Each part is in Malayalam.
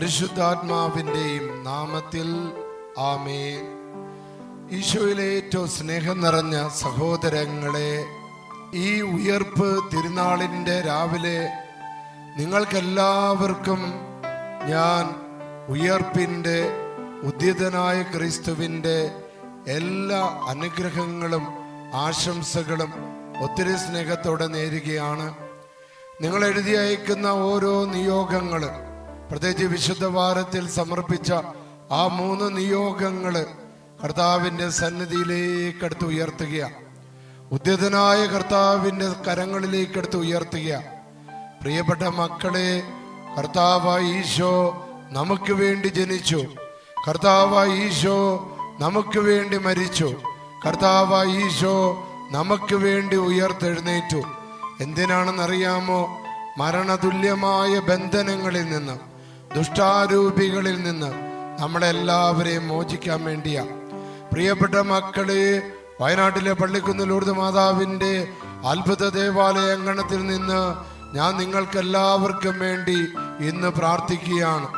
പരിശുദ്ധാത്മാവിന്റെയും നാമത്തിൽ ആമേ ഈശോയിലെ ഏറ്റവും സ്നേഹം നിറഞ്ഞ സഹോദരങ്ങളെ ഈ ഉയർപ്പ് തിരുനാളിന്റെ രാവിലെ നിങ്ങൾക്കെല്ലാവർക്കും ഞാൻ ഉയർപ്പിന്റെ ഉദ്യതനായ ക്രിസ്തുവിന്റെ എല്ലാ അനുഗ്രഹങ്ങളും ആശംസകളും ഒത്തിരി സ്നേഹത്തോടെ നേരുകയാണ്. നിങ്ങൾ എഴുതി അയക്കുന്ന ഓരോ നിയോഗങ്ങൾ പ്രത്യേകിച്ച് വിശുദ്ധ വാരത്തിൽ സമർപ്പിച്ച ആ മൂന്ന് നിയോഗങ്ങൾ കർത്താവിന്റെ സന്നിധിയിലേക്ക് എടുത്ത് ഉയർത്തുക ഉദ്യതനായ കർത്താവിന്റെ കരങ്ങളിലേക്ക് എടുത്ത് ഉയർത്തുക പ്രിയപ്പെട്ട മക്കളെ കർത്താവായ ഈശോ നമുക്ക് വേണ്ടി ജനിച്ചു. കർത്താവായ ഈശോ നമുക്ക് വേണ്ടി മരിച്ചു. കർത്താവായ ഈശോ നമുക്ക് വേണ്ടി ഉയർത്തെഴുന്നേറ്റു. എന്തിനാണെന്നറിയാമോ? മരണതുല്യമായ ബന്ധനങ്ങളിൽ നിന്ന്. ദുഷ്ടാരൂപികളിൽ നിന്ന് നമ്മളെല്ലാവരെയും മോചിക്കാൻ വേണ്ടിയാ. പ്രിയപ്പെട്ട മക്കളെ വയനാട്ടിലെ പള്ളിക്കുന്ന് ലൂർദ് മാതാവിന്റെ അത്ഭുത ദേവാലയ അങ്കണത്തിൽ നിന്ന് ഞാൻ നിങ്ങൾക്കെല്ലാവർക്കും വേണ്ടി ഇന്ന് പ്രാർത്ഥിക്കുകയാണ്.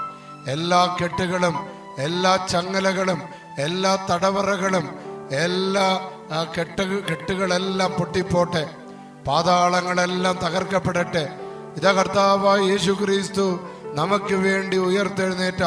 എല്ലാ കെട്ടുകളും എല്ലാ ചങ്ങലകളും എല്ലാ തടവറകളും എല്ലാ കെട്ട് കെട്ടുകളെല്ലാം പൊട്ടിപ്പോട്ടെ. പാതാളങ്ങളെല്ലാം തകർക്കപ്പെടട്ടെ. ഇതാ കർത്താവായ യേശു ക്രിസ്തു നമുക്ക് വേണ്ടി ഉയർത്തെഴുന്നേറ്റ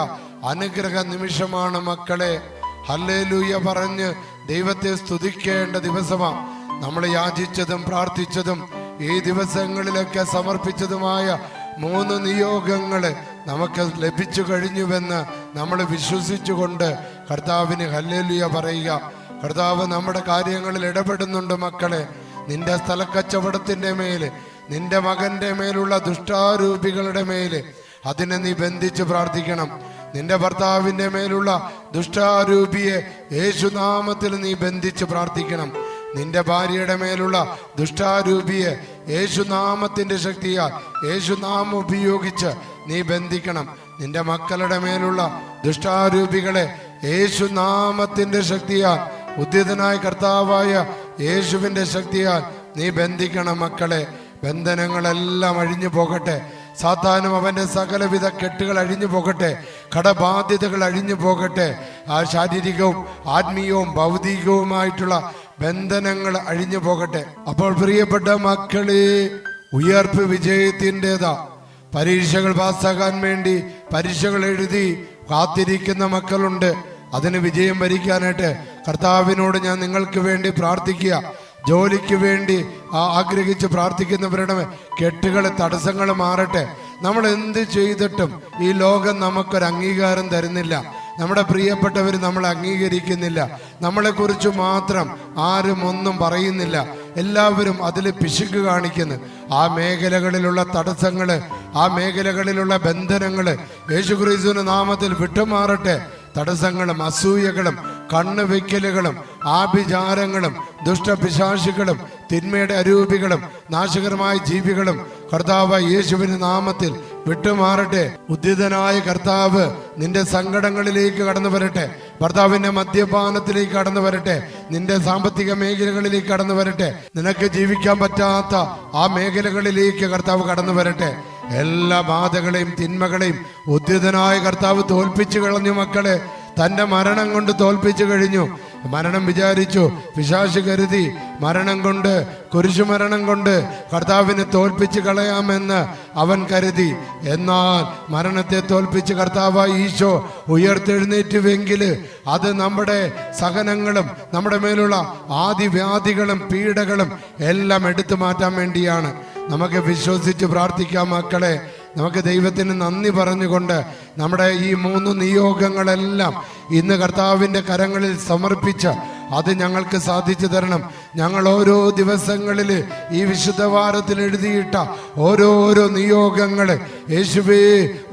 അനുഗ്രഹ നിമിഷമാണ് മക്കളെ. ഹല്ലേലൂയ പറഞ്ഞ് ദൈവത്തെ സ്തുതിക്കേണ്ട ദിവസമാണ് നമ്മൾ യാചിച്ചതും പ്രാർത്ഥിച്ചതും ഈ ദിവസങ്ങളിലൊക്കെ സമർപ്പിച്ചതുമായ മൂന്ന് നിയോഗങ്ങൾ നമുക്ക് ലഭിച്ചു കഴിഞ്ഞുവെന്ന് നമ്മൾ വിശ്വസിച്ചുകൊണ്ട് കർത്താവിന് ഹല്ലേലിയ പറയുക. കർത്താവ് നമ്മുടെ കാര്യങ്ങളിൽ ഇടപെടുന്നുണ്ട് മക്കളെ. നിന്റെ സ്ഥലക്കച്ചവടത്തിന്റെ മേൽ നിന്റെ മകന്റെ മേലുള്ള ദുഷ്ടാരൂപികളുടെ മേൽ അതിനെ നീ ബന്ധിച്ച് പ്രാർത്ഥിക്കണം. നിന്റെ ഭർത്താവിന്റെ മേലുള്ള ദുഷ്ടാരൂപിയെ യേശുനാമത്തിൽ നീ ബന്ധിച്ച് പ്രാർത്ഥിക്കണം. നിന്റെ ഭാര്യയുടെ മേലുള്ള ദുഷ്ടാരൂപിയെ യേശുനാമത്തിന്റെ ശക്തിയാൽ യേശുനാമം ഉപയോഗിച്ച് നീ ബന്ധിക്കണം. നിന്റെ മക്കളുടെ മേലുള്ള ദുഷ്ടാരൂപികളെ യേശുനാമത്തിന്റെ ശക്തിയാൽ ഉദ്യതനായ കർത്താവായ യേശുവിന്റെ ശക്തിയാൽ നീ ബന്ധിക്കണം മക്കളെ. ബന്ധനങ്ങളെല്ലാം അഴിഞ്ഞു പോകട്ടെ. സാത്താനും അവന്റെ സകലവിധ കെട്ടുകൾ അഴിഞ്ഞു പോകട്ടെ കടബാധ്യതകൾ അഴിഞ്ഞു പോകട്ടെ. ആ ശാരീരികവും ആത്മീയവും ഭൗതികവുമായിട്ടുള്ള ബന്ധനങ്ങൾ അഴിഞ്ഞു പോകട്ടെ. അപ്പോൾ പ്രിയപ്പെട്ട മക്കളെ ഉയർപ്പ് വിജയത്തിന്റെതാ. പരീക്ഷകൾ പാസ്സാകാൻ വേണ്ടി പരീക്ഷകൾ എഴുതി കാത്തിരിക്കുന്ന മക്കളുണ്ട്. അതിന് വിജയം വരിക്കാനായിട്ട് കർത്താവിനോട് ഞാൻ നിങ്ങൾക്ക് വേണ്ടി പ്രാർത്ഥിക്കുക. ജോലിക്ക് വേണ്ടി ആഗ്രഹിച്ച് പ്രാർത്ഥിക്കുന്നവരുടെ കെട്ടുകൾ തടസ്സങ്ങൾ മാറട്ടെ. നമ്മൾ എന്ത് ചെയ്തിട്ടും ഈ ലോകം നമുക്കൊരു അംഗീകാരം തരുന്നില്ല. നമ്മുടെ പ്രിയപ്പെട്ടവർ നമ്മളെ അംഗീകരിക്കുന്നില്ല. നമ്മളെക്കുറിച്ച് മാത്രം ആരും ഒന്നും പറയുന്നില്ല. എല്ലാവരും അതിൽ പിശുക്ക് കാണിക്കുന്നു. ആ മേഖലകളിലുള്ള തടസ്സങ്ങൾ ആ മേഖലകളിലുള്ള ബന്ധനങ്ങൾ യേശുക്രിസ്തുവിന്റെ നാമത്തിൽ വിട്ടുമാറട്ടെ. തടസ്സങ്ങളും അസൂയകളും കണ്ണുവെക്കലുകളും ആഭിചാരങ്ങളും ദുഷ്ടപിശാശികളും തിന്മയുടെ അരൂപികളും നാശകരമായ ജീവികളും കർത്താവ് യേശുവിന്റെ നാമത്തിൽ വിട്ടുമാറട്ടെ. ഉദ്ധിതനായ കർത്താവ് നിന്റെ സങ്കടങ്ങളിലേക്ക് കടന്നു വരട്ടെ. ഭർത്താവിന്റെ മദ്യപാനത്തിലേക്ക് കടന്നു വരട്ടെ. നിന്റെ സാമ്പത്തിക മേഖലകളിലേക്ക് കടന്നു വരട്ടെ. നിനക്ക് ജീവിക്കാൻ പറ്റാത്ത ആ മേഖലകളിലേക്ക് കർത്താവ് കടന്നു വരട്ടെ. എല്ലാ ബാധകളെയും തിന്മകളെയും ഉദ്ധിതനായ കർത്താവ് തോൽപ്പിച്ചു കളഞ്ഞു മക്കളെ. തന്റെ മരണം കൊണ്ട് തോൽപ്പിച്ചു കഴിഞ്ഞു. മരണം വിചാരിച്ചു. പിശാശ് കരുതി മരണം കൊണ്ട് കുരിശു മരണം കൊണ്ട് കർത്താവിനെ തോൽപ്പിച്ച് കളയാമെന്ന് അവൻ കരുതി. എന്നാൽ മരണത്തെ തോൽപ്പിച്ച് കർത്താവ് ഈശോ ഉയർത്തെഴുന്നേറ്റുവെങ്കിൽ അത് നമ്മുടെ സഹനങ്ങളും നമ്മുടെ മേലുള്ള ആദിവ്യാധികളും പീഡകളും എല്ലാം എടുത്തു മാറ്റാൻ വേണ്ടിയാണ്. നമുക്ക് വിശ്വസിച്ച് പ്രാർത്ഥിക്കാം മക്കളെ. നമുക്ക് ദൈവത്തിന് നന്ദി പറഞ്ഞുകൊണ്ട് നമ്മുടെ ഈ മൂന്ന് നിയോഗങ്ങളെല്ലാം ഇന്ന് കർത്താവിന്റെ കരങ്ങളിൽ സമർപ്പിച്ച് അത് ഞങ്ങൾക്ക് സാധിച്ചു തരണം. ഞങ്ങൾ ഓരോ ദിവസങ്ങളിൽ ഈ വിശുദ്ധ വാരത്തിൽ എഴുതിയിട്ട ഓരോരോ നിയോഗങ്ങൾ. യേശുവേ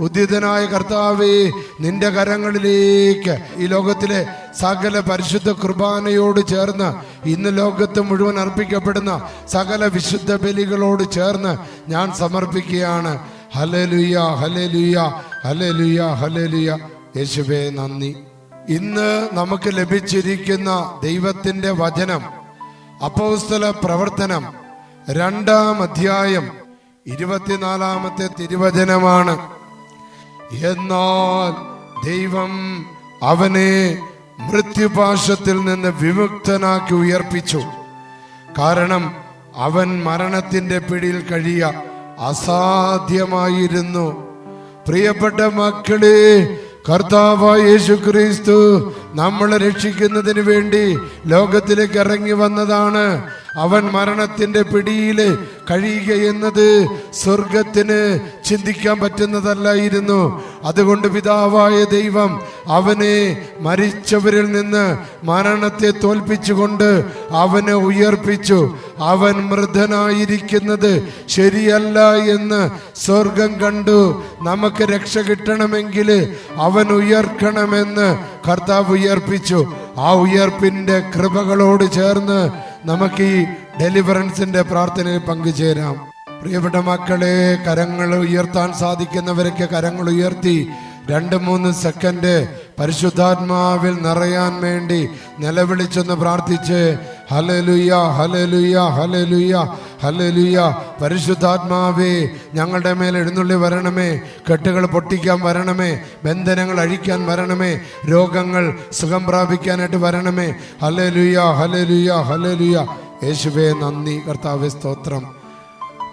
ഉദ്യുതനായ കർത്താവേ നിന്റെ കരങ്ങളിലേക്ക് ഈ ലോകത്തിലെ സകല പരിശുദ്ധ കുർബാനയോട് ചേർന്ന് ഇന്ന് ലോകത്ത് മുഴുവൻ അർപ്പിക്കപ്പെടുന്ന സകല വിശുദ്ധ ബലികളോട് ചേർന്ന് ഞാൻ സമർപ്പിക്കുകയാണ്. ഹലലുയ ഹലലുയ ഹലലുയ ഹലലുയ യേശുവേ നന്ദി. ഇന്ന് നമുക്ക് ലഭിച്ചിരിക്കുന്ന ദൈവത്തിന്റെ വചനം അപ്പോസ്തല പ്രവർത്തനം രണ്ടാം അധ്യായം ഇരുപത്തിനാലാമത്തെ തിരുവചനമാണ്. എന്നാൽ ദൈവം അവനെ മൃത്യുപാശത്തിൽ നിന്ന് വിമുക്തനാക്കി ഉയർപ്പിച്ചു. കാരണം അവൻ മരണത്തിന്റെ പിടിയിൽ കഴിയ അസാധ്യമായിരുന്നു. പ്രിയപ്പെട്ട മക്കളെ കർത്താവായ യേശു ക്രിസ്തു നമ്മളെ രക്ഷിക്കുന്നതിന് വേണ്ടി ലോകത്തിലേക്ക് ഇറങ്ങി വന്നതാണ്. അവൻ മരണത്തിന്റെ പിടിയിൽ കഴിയുക എന്നത് സ്വർഗത്തിന് ചിന്തിക്കാൻ പറ്റുന്നതല്ലായിരുന്നു. അതുകൊണ്ട് പിതാവായ ദൈവം അവനെ മരിച്ചവരിൽ നിന്ന് മരണത്തെ തോൽപ്പിച്ചുകൊണ്ട് അവനെ ഉയർപ്പിച്ചു. അവൻ മൃതനായിരിക്കുന്നത് ശരിയല്ല എന്ന് സ്വർഗം കണ്ടു. നമുക്ക് രക്ഷ കിട്ടണമെങ്കിൽ അവൻ ഉയർക്കണമെന്ന് കർത്താവ് ഉയർപ്പിച്ചു. ആ ഉയർപ്പിന്റെ കൃപകളോട് ചേർന്ന് നമുക്ക് ഈ ഡെലിവറൻസിന്റെ പ്രാർത്ഥനയിൽ പങ്കുചേരാം. പ്രിയപ്പെട്ട മക്കളെ കരങ്ങൾ ഉയർത്താൻ സാധിക്കുന്നവരൊക്കെ കരങ്ങൾ ഉയർത്തി രണ്ട് മൂന്ന് സെക്കൻഡ് പരിശുദ്ധാത്മാവിൽ നിറയാൻ വേണ്ടി നിലവിളിച്ചൊന്ന് പ്രാർത്ഥിച്ച് ഹലലുയ ഹലലുയ ഹലലുയ ഹലലുയ പരിശുദ്ധാത്മാവേ ഞങ്ങളുടെ മേൽ എഴുന്നള്ളി വരണമേ. കെട്ടുകൾ പൊട്ടിക്കാൻ വരണമേ. ബന്ധനങ്ങൾ അഴിക്കാൻ വരണമേ. രോഗങ്ങൾ സുഖം പ്രാപിക്കാനായിട്ട് വരണമേ. ഹലലുയ ഹലലുയ ഹലലുയ യേശുവേ നന്ദി. കർത്താവെ സ്തോത്രം.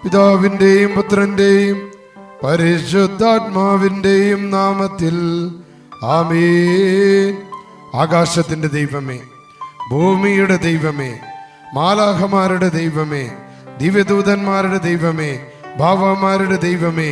പിതാവിന്റെയും പുത്രന്റെയും പരിശുദ്ധാത്മാവിന്റെയും നാമത്തിൽ. ആമേൻ. ആകാശത്തിന്റെ ദൈവമേ ഭൂമിയുടെ ദൈവമേ മാലാഹമാരുടെ ദൈവമേ ദിവ്യദൂതന്മാരുടെ ദൈവമേ ഭാവമാരുടെ ദൈവമേ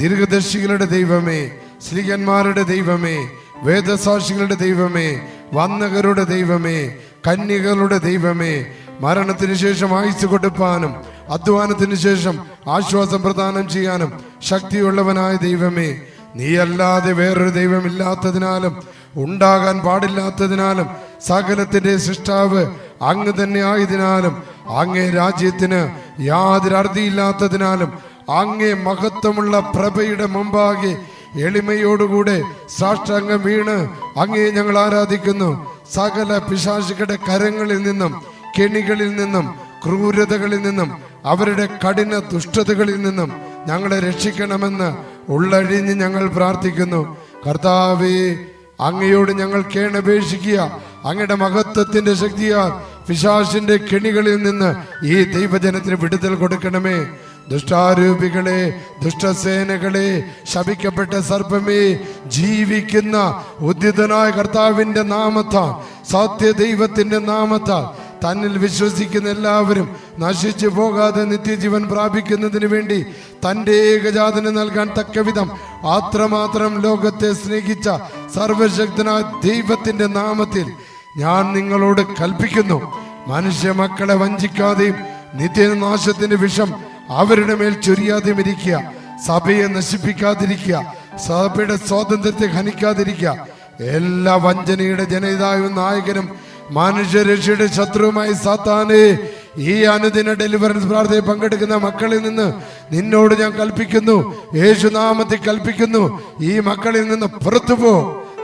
ദീർഘദർശികളുടെ ദൈവമേ സ്ത്രീകന്മാരുടെ ദൈവമേ വേദസാക്ഷികളുടെ ദൈവമേ വന്നകരുടെ ദൈവമേ കന്യകളുടെ ദൈവമേ മരണത്തിന് ശേഷം ആയുസ് കൊടുപ്പാനും അധ്വാനത്തിന് ശേഷം ആശ്വാസം പ്രദാനം ചെയ്യാനും ശക്തിയുള്ളവനായ ദൈവമേ നീയല്ലാതെ വേറൊരു ദൈവമില്ലാത്തതിനാലും ഉണ്ടാകാൻ പാടില്ലാത്തതിനാലും സകലത്തിന്റെ സൃഷ്ടാവ് അങ്ങ് തന്നെ ആയതിനാലും അങ്ങേ രാജ്യത്തിന് യാതൊരു അറുതിയില്ലാത്തതിനാലും അങ്ങേ മഹത്വമുള്ള പ്രഭയുടെ മുമ്പാകെ എളിമയോടുകൂടെ സാഷ്ടാംഗം വീണ് അങ്ങേ ഞങ്ങൾ ആരാധിക്കുന്നു. സകല പിശാചികളുടെ കരങ്ങളിൽ നിന്നും കെണികളിൽ നിന്നും ക്രൂരതകളിൽ നിന്നും അവരുടെ കഠിന ദുഷ്ടതകളിൽ നിന്നും ഞങ്ങളെ രക്ഷിക്കണമെന്ന് ഉള്ളഴിഞ്ഞ് ഞങ്ങൾ പ്രാർത്ഥിക്കുന്നു. കർത്താവേ അങ്ങയോട് ഞങ്ങൾ കേണപേക്ഷിക്കുക അങ്ങയുടെ മഹത്വത്തിന്റെ ശക്തിയാൽ പിശാശിന്റെ കെണികളിൽ നിന്ന് ഈ ദൈവജനത്തിന് വിടുതൽ കൊടുക്കണമേ. ദുഷ്ടാരൂപികളെ ദുഷ്ടസേനകളെ ശപിക്കപ്പെട്ട സർപ്പമേ ജീവിക്കുന്ന ഉദ്യതനായ കർത്താവിന്റെ നാമത്താൽ സത്യ ദൈവത്തിന്റെ നാമത്താൽ തന്നിൽ വിശ്വസിക്കുന്ന എല്ലാവരും നശിച്ചു പോകാതെ നിത്യജീവൻ പ്രാപിക്കുന്നതിന് വേണ്ടി തന്റെ ഏകജാതന് നൽകാൻ തക്കവിധം അത്രമാത്രം ലോകത്തെ സ്നേഹിച്ച സർവശക്തനായ ദൈവത്തിന്റെ നാമത്തിൽ ഞാൻ നിങ്ങളോട് കൽപ്പിക്കുന്നു മനുഷ്യ മക്കളെ വഞ്ചിക്കാതെയും നിത്യനാശത്തിന്റെ വിഷം അവരുടെ മേൽ ചൊരിയാതെയും ഇരിക്കുക സഭയെ നശിപ്പിക്കാതിരിക്കുക സഭയുടെ സ്വാതന്ത്ര്യത്തെ ഹനിക്കാതിരിക്കുക എല്ലാ വഞ്ചനയുടെ ജനതായും നായകനും മനുഷ്യരക്ഷയുടെ ശത്രുവുമായി സാത്താനെ ഈ അനുദിന ഡെലിവറൻസ് പ്രാർത്ഥനയിൽ പങ്കെടുക്കുന്ന മക്കളിൽ നിന്ന് നിന്നോട് ഞാൻ കൽപ്പിക്കുന്നു യേശുനാമത്തിൽ കൽപ്പിക്കുന്നു ഈ മക്കളിൽ നിന്ന് പുറത്തു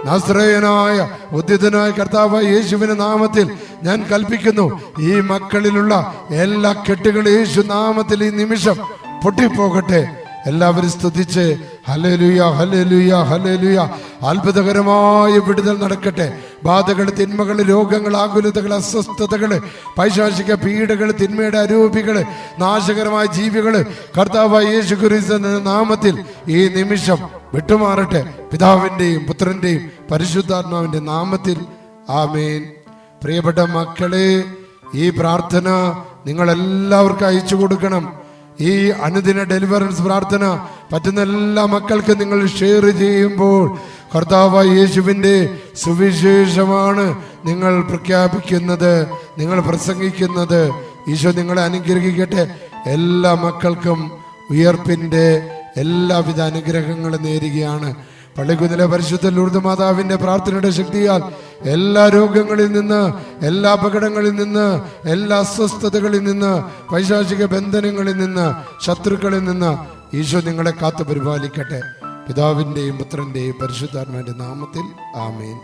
നസ്രയനായ ഉദ്യതനായ കർത്താവ് യേശുവിന്റെ നാമത്തിൽ ഞാൻ കൽപ്പിക്കുന്നു. ഈ മക്കളിലുള്ള എല്ലാ കെട്ടുകളും യേശു നാമത്തിൽ ഈ നിമിഷം പൊട്ടിപ്പോകട്ടെ. എല്ലാവരും സ്തുതിച്ച് ഹലലുയ ഹലലുയ ഹലലുയ അത്ഭുതകരമായ വിടുതൽ നടക്കട്ടെ. ബാധകൾ തിന്മകൾ രോഗങ്ങൾ ആകുലതകൾ അസ്വസ്ഥതകൾ പൈശാചിക പീഡകൾ തിന്മയുടെ അരൂപികൾ നാശകരമായ ജീവികൾ കർത്താവ് യേശു നാമത്തിൽ ഈ നിമിഷം വിട്ടുമാറട്ടെ. പിതാവിന്റെയും പുത്രന്റെയും പരിശുദ്ധാത്മാവിന്റെ നാമത്തിൽ. ആമേൻ. പ്രിയപ്പെട്ട മക്കളെ ഈ പ്രാർത്ഥന നിങ്ങളെല്ലാവർക്കും അയച്ചു കൊടുക്കണം. ഈ അനുദിന ഡെലിവറൻസ് പ്രാർത്ഥന പറ്റുന്ന എല്ലാ മക്കൾക്കും നിങ്ങൾ ഷെയർ ചെയ്യുമ്പോൾ കർത്താവ് യേശുവിന്റെ സുവിശേഷമാണ് നിങ്ങൾ പ്രഖ്യാപിക്കുന്നത് നിങ്ങൾ പ്രസംഗിക്കുന്നത്. ഈശോ നിങ്ങളെ അനുഗ്രഹിക്കട്ടെ. എല്ലാ മക്കൾക്കും ഉയർപ്പിന്റെ എല്ലാവിധ അനുഗ്രഹങ്ങളും നേരുകയാണ്. പള്ളിക്കുന്നിലെ പരിശുദ്ധ ലൂർദ് മാതാവിന്റെ പ്രാർത്ഥനയുടെ ശക്തിയാൽ എല്ലാ രോഗങ്ങളിൽ നിന്ന് എല്ലാ അപകടങ്ങളിൽ നിന്ന് എല്ലാ അസ്വസ്ഥതകളിൽ നിന്ന് വൈശാചിക ബന്ധനങ്ങളിൽ നിന്ന് ശത്രുക്കളിൽ നിന്ന് ഈശോ നിങ്ങളെ കാത്തു പരിപാലിക്കട്ടെ പിതാവിന്റെയും പുത്രന്റെയും പരിശുദ്ധാത്മാവിന്റെ നാമത്തിൽ ആമേൻ.